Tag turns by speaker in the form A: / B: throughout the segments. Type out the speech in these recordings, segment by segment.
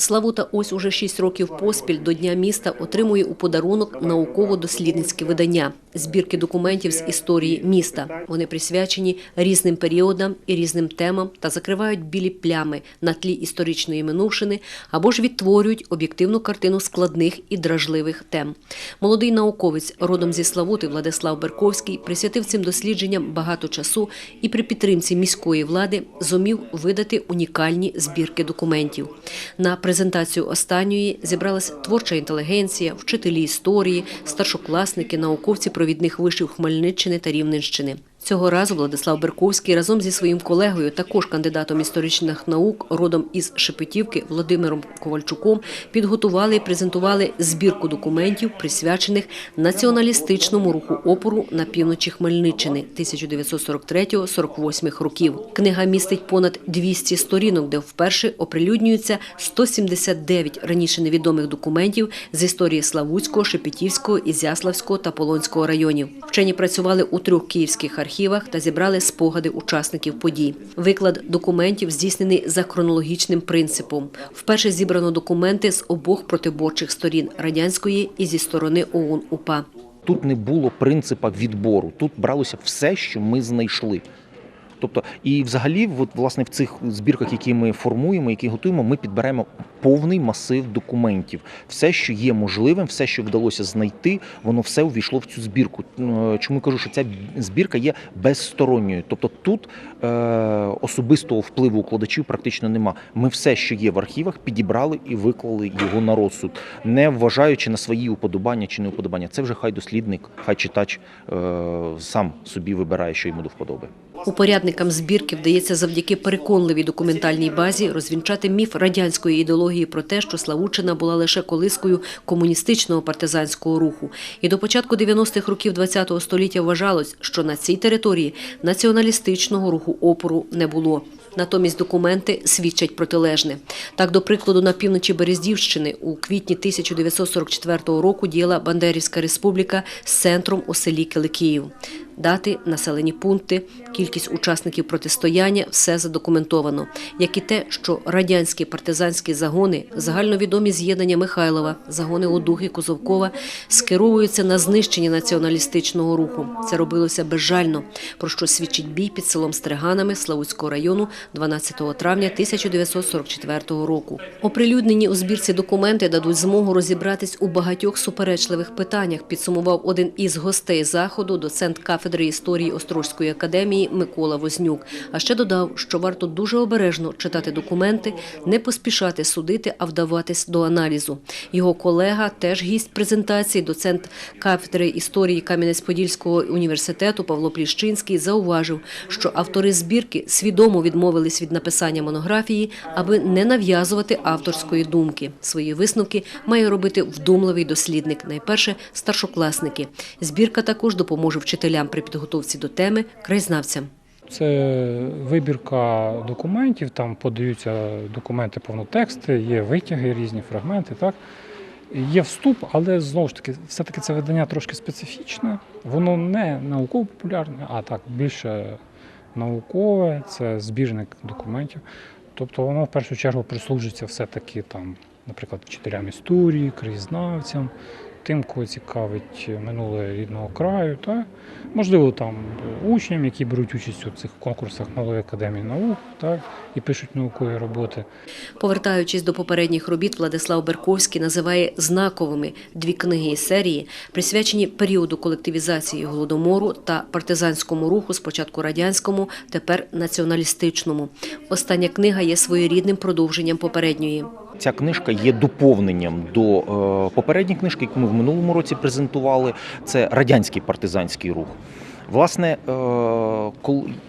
A: Славута ось уже шість років поспіль до Дня міста отримує у подарунок науково-дослідницьке видання збірки документів з історії міста. Вони присвячені різним періодам і різним темам та закривають білі плями на тлі історичної минувшини або ж відтворюють об'єктивну картину складних і дражливих тем. Молодий науковець родом зі Славути Владислав Берковський присвятив цим дослідженням багато часу і при підтримці міської влади зумів видати унікальні збірки документів. На презентацію останньої зібралась творча інтелігенція, вчителі історії, старшокласники, науковці провідних вишів Хмельниччини та Рівненщини. Цього разу Владислав Берковський разом зі своїм колегою, також кандидатом історичних наук, родом із Шепетівки Володимиром Ковальчуком, підготували і презентували збірку документів, присвячених націоналістичному руху опору на півночі Хмельниччини 1943-48 років. Книга містить понад 200 сторінок, де вперше оприлюднюється 179 раніше невідомих документів з історії Славутського, Шепетівського, Ізяславського та Полонського районів. Вчені працювали у трьох київських архівах та зібрали спогади учасників подій. Виклад документів здійснений за хронологічним принципом. Вперше зібрано документи з обох протиборчих сторін радянської і зі сторони ОУН УПА.
B: Тут не було принципа відбору. Тут бралося все, що ми знайшли. Тобто, і взагалі, от, власне, в цих збірках, які ми формуємо, які готуємо, ми підберемо повний масив документів. Все, що є можливим, все, що вдалося знайти, воно все увійшло в цю збірку. Е, Чому кажу, що ця збірка є безсторонньою. Тобто тут е, особистого впливу укладачів практично нема. Ми все, що є в архівах, підібрали і виклали його на розсуд, не вважаючи на свої уподобання чи не уподобання. Це вже хай дослідник, хай читач е, сам собі вибирає, що йому до вподоби.
A: Упорядникам збірки вдається завдяки переконливій документальній базі розвінчати міф радянської ідеології про те, що Славутчина була лише колискою комуністичного партизанського руху. І до початку 90-х років ХХ століття вважалось, що на цій території націоналістичного руху опору не було. Натомість документи свідчать протилежне. Так, до прикладу, на півночі Берездівщини у квітні 1944 року діяла Бандерівська республіка з центром у селі Киликіїв. Дати, населені пункти, кількість учасників протистояння – все задокументовано. Як і те, що радянські партизанські загони, загальновідомі з'єднання Михайлова, загони Одухи, Козовкова, скеровуються на знищення націоналістичного руху. Це робилося безжально, про що свідчить бій під селом Стриганами Славутського району 12 травня 1944 року. Оприлюднені у збірці документи дадуть змогу розібратись у багатьох суперечливих питаннях, підсумував один із гостей заходу, доцент кафедри історії Острозької академії Микола Вознюк. А ще додав, що варто дуже обережно читати документи, не поспішати судити, а вдаватись до аналізу. Його колега, теж гість презентації, доцент кафедри історії Кам'янець-Подільського університету Павло Пліщинський зауважив, що автори збірки свідомо відмовились від написання монографії, аби не нав'язувати авторської думки. Свої висновки має робити вдумливий дослідник, найперше старшокласники. Збірка також допоможе вчителям при підготовці до теми краєзнавцям.
C: Це вибірка документів, там подаються документи повнотексти, є витяги, різні фрагменти. Так? Є вступ, але знову ж таки, все-таки це видання трошки специфічне. Воно не науково-популярне, а так більше наукове, це збірник документів. Тобто воно в першу чергу прислужиться все-таки там, наприклад, вчителям історії, краєзнавцям, тим, кого цікавить минуле рідного краю, та можливо там учням, які беруть участь у цих конкурсах Малої академії наук, так, і пишуть наукові роботи.
A: Повертаючись до попередніх робіт, Владислав Берковський називає знаковими дві книги із серії, присвячені періоду колективізації голодомору та партизанському руху, спочатку радянському, тепер націоналістичному. Остання книга є своєрідним продовженням попередньої.
B: Ця книжка є доповненням до е, попередньої книжки, яку ми в минулому році презентували. Це радянський партизанський рух. Власне, е,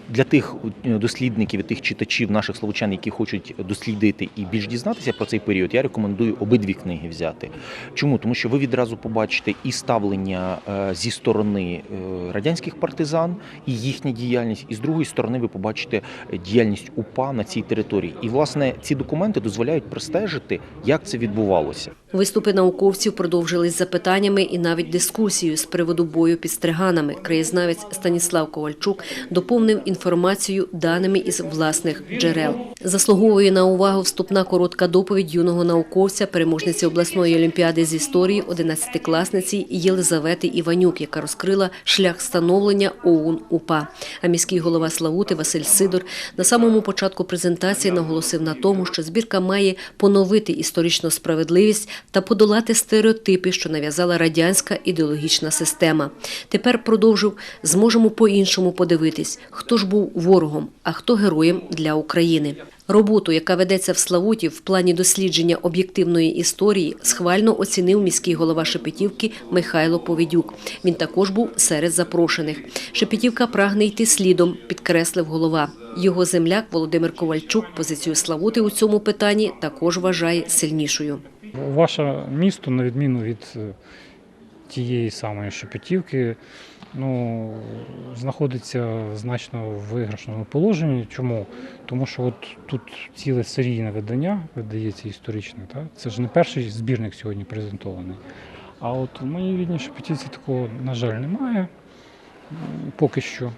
B: для тих дослідників і тих читачів наших словочан, які хочуть дослідити і більш дізнатися про цей період, я рекомендую обидві книги взяти. Чому? Тому що ви відразу побачите і ставлення е, зі сторони е, радянських партизан, і їхня діяльність, і з другої сторони ви побачите діяльність УПА на цій території. І власне ці документи дозволяють простежити, як це відбувалося.
A: Виступи науковців продовжились запитаннями і навіть дискусією з приводу бою під стриганами. Краєзнавець Станіслав Ковальчук доповнив інформацію даними із власних джерел. Заслуговує на увагу вступна коротка доповідь юного науковця, переможниці обласної олімпіади з історії, 11-класниці Єлизавети Іванюк, яка розкрила шлях становлення ОУН УПА. А міський голова Славути Василь Сидор на самому початку презентації наголосив на тому, що збірка має поновити історичну справедливість та подолати стереотипи, що нав'язала радянська ідеологічна система. Тепер продовжив зможемо по-іншому подивитись, хто ж був ворогом, а хто героєм для України. Роботу, яка ведеться в Славуті в плані дослідження об'єктивної історії, схвально оцінив міський голова Шепетівки Михайло Повідюк. Він також був серед запрошених. Шепетівка прагне йти слідом, підкреслив голова. Його земляк Володимир Ковальчук позицію Славути у цьому питанні також вважає сильнішою.
C: Ваше місто, на відміну від е, тієї самої Шепетівки, ну, знаходиться значно в виграшному положенні. Чому? Тому що от тут ціле серійне видання видається історичне. Так? Це ж не перший збірник сьогодні презентований. А от в моїй рідній Шепетівці такого, на жаль, немає поки що.